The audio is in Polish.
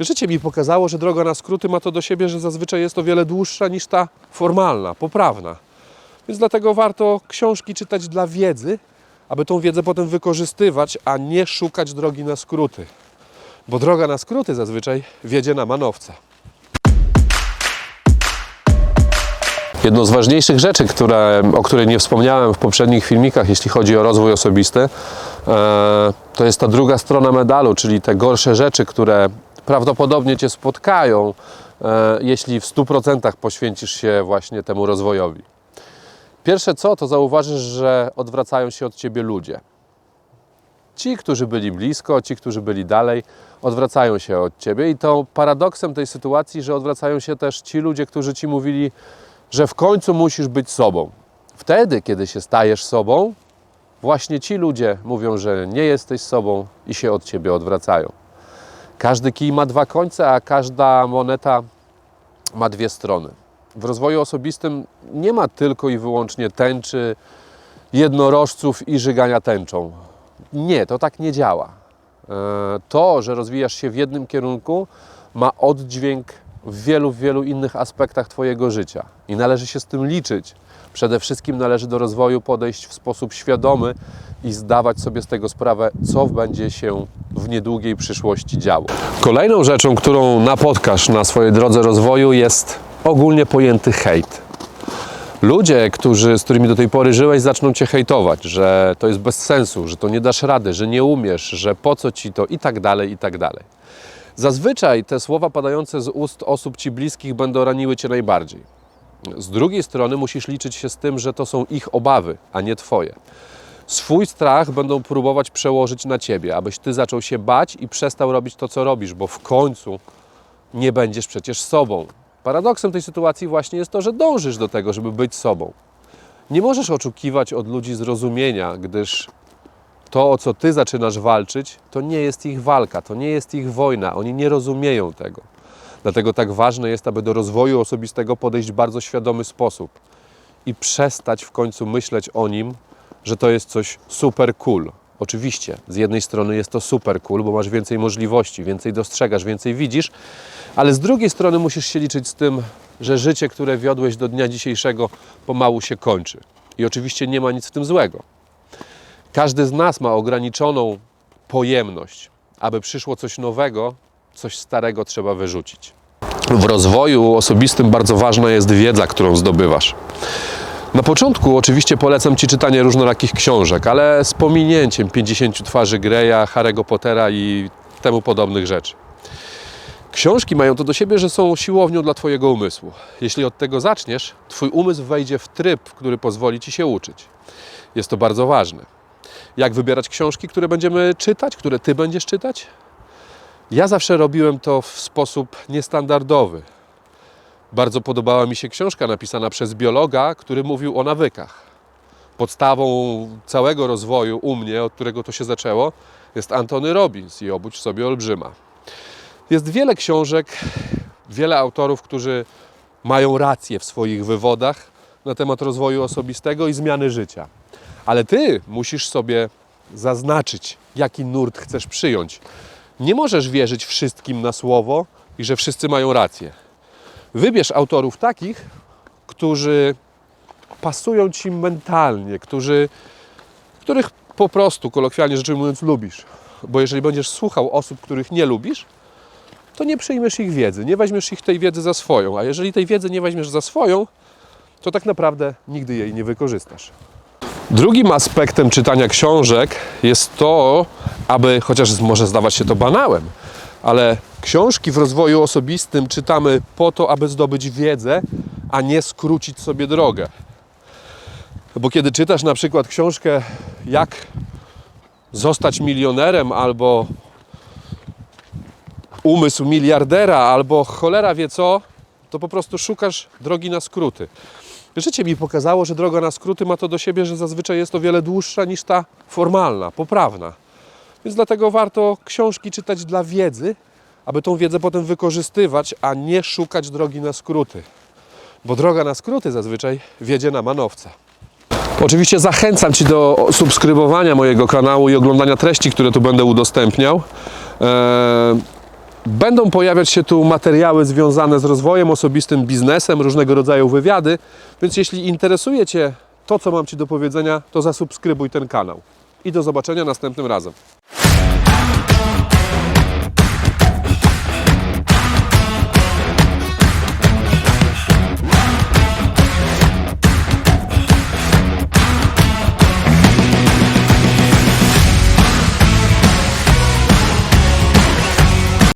Życie mi pokazało, że droga na skróty ma to do siebie, że zazwyczaj jest o wiele dłuższa niż ta formalna, poprawna. Więc dlatego warto książki czytać dla wiedzy, aby tą wiedzę potem wykorzystywać, a nie szukać drogi na skróty. Bo droga na skróty zazwyczaj wiedzie na manowce. Jedną z ważniejszych rzeczy, które, o której nie wspomniałem w poprzednich filmikach, jeśli chodzi o rozwój osobisty, e, to jest ta druga strona medalu, czyli te gorsze rzeczy, które prawdopodobnie Cię spotkają, e, jeśli w 100% poświęcisz się właśnie temu rozwojowi. Pierwsze co, to zauważysz, że odwracają się od Ciebie ludzie. Ci, którzy byli blisko, ci, którzy byli dalej, odwracają się od Ciebie i to paradoksem tej sytuacji, że odwracają się też ci ludzie, którzy Ci mówili, że w końcu musisz być sobą. Wtedy, kiedy się stajesz sobą, właśnie ci ludzie mówią, że nie jesteś sobą i się od ciebie odwracają. Każdy kij ma dwa końce, a każda moneta ma dwie strony. W rozwoju osobistym nie ma tylko i wyłącznie tęczy, jednorożców i żygania tęczą. Nie, to tak nie działa. E, To, że rozwijasz się w jednym kierunku, ma oddźwięk w wielu, wielu innych aspektach Twojego życia i należy się z tym liczyć. Przede wszystkim należy do rozwoju podejść w sposób świadomy i zdawać sobie z tego sprawę, co będzie się w niedługiej przyszłości działo. Kolejną rzeczą, którą napotkasz na swojej drodze rozwoju jest ogólnie pojęty hejt. Ludzie, którzy, z którymi do tej pory żyłeś, zaczną cię hejtować, że to jest bez sensu, że to nie dasz rady, że nie umiesz, że po co ci to i tak dalej, i tak dalej. Zazwyczaj te słowa padające z ust osób ci bliskich będą raniły cię najbardziej. Z drugiej strony musisz liczyć się z tym, że to są ich obawy, a nie twoje. Swój strach będą próbować przełożyć na ciebie, abyś ty zaczął się bać i przestał robić to, co robisz, bo w końcu nie będziesz przecież sobą. Paradoksem tej sytuacji właśnie jest to, że dążysz do tego, żeby być sobą. Nie możesz oczekiwać od ludzi zrozumienia, gdyż to, o co ty zaczynasz walczyć, to nie jest ich walka, to nie jest ich wojna. Oni nie rozumieją tego. Dlatego tak ważne jest, aby do rozwoju osobistego podejść w bardzo świadomy sposób i przestać w końcu myśleć o nim, że to jest coś super cool. Oczywiście, z jednej strony jest to super cool, bo masz więcej możliwości, więcej dostrzegasz, więcej widzisz, ale z drugiej strony musisz się liczyć z tym, że życie, które wiodłeś do dnia dzisiejszego, pomału się kończy. I oczywiście nie ma nic w tym złego. Każdy z nas ma ograniczoną pojemność. Aby przyszło coś nowego, coś starego trzeba wyrzucić. W rozwoju osobistym bardzo ważna jest wiedza, którą zdobywasz. Na początku oczywiście polecam Ci czytanie różnorakich książek, ale z pominięciem 50 twarzy Greya, Harry'ego Pottera i temu podobnych rzeczy. Książki mają to do siebie, że są siłownią dla Twojego umysłu. Jeśli od tego zaczniesz, Twój umysł wejdzie w tryb, który pozwoli Ci się uczyć. Jest to bardzo ważne. Jak wybierać książki, które będziemy czytać, które Ty będziesz czytać? Ja zawsze robiłem to w sposób niestandardowy. Bardzo podobała mi się książka napisana przez biologa, który mówił o nawykach. Podstawą całego rozwoju u mnie, od którego to się zaczęło, jest Antony Robbins i Obudź sobie olbrzyma. Jest wiele książek, wiele autorów, którzy mają rację w swoich wywodach na temat rozwoju osobistego i zmiany życia. Ale ty musisz sobie zaznaczyć, jaki nurt chcesz przyjąć. Nie możesz wierzyć wszystkim na słowo i że wszyscy mają rację. Wybierz autorów takich, którzy pasują ci mentalnie, którzy, których po prostu, kolokwialnie rzecz ujmując, lubisz. Bo jeżeli będziesz słuchał osób, których nie lubisz, to nie przyjmiesz ich wiedzy, nie weźmiesz ich tej wiedzy za swoją. A jeżeli tej wiedzy nie weźmiesz za swoją, to tak naprawdę nigdy jej nie wykorzystasz. Drugim aspektem czytania książek jest to, aby, chociaż może zdawać się to banałem, ale książki w rozwoju osobistym czytamy po to, aby zdobyć wiedzę, a nie skrócić sobie drogę. Bo kiedy czytasz na przykład książkę Jak zostać milionerem albo Umysł miliardera albo cholera wie co, to po prostu szukasz drogi na skróty. Życie mi pokazało, że droga na skróty ma to do siebie, że zazwyczaj jest o wiele dłuższa niż ta formalna, poprawna. Więc dlatego warto książki czytać dla wiedzy, aby tą wiedzę potem wykorzystywać, a nie szukać drogi na skróty. Bo droga na skróty zazwyczaj wiedzie na manowce. Oczywiście zachęcam Ci do subskrybowania mojego kanału i oglądania treści, które tu będę udostępniał. Będą pojawiać się tu materiały związane z rozwojem osobistym, biznesem, różnego rodzaju wywiady, więc jeśli interesuje Cię to, co mam Ci do powiedzenia, to zasubskrybuj ten kanał. I do zobaczenia następnym razem.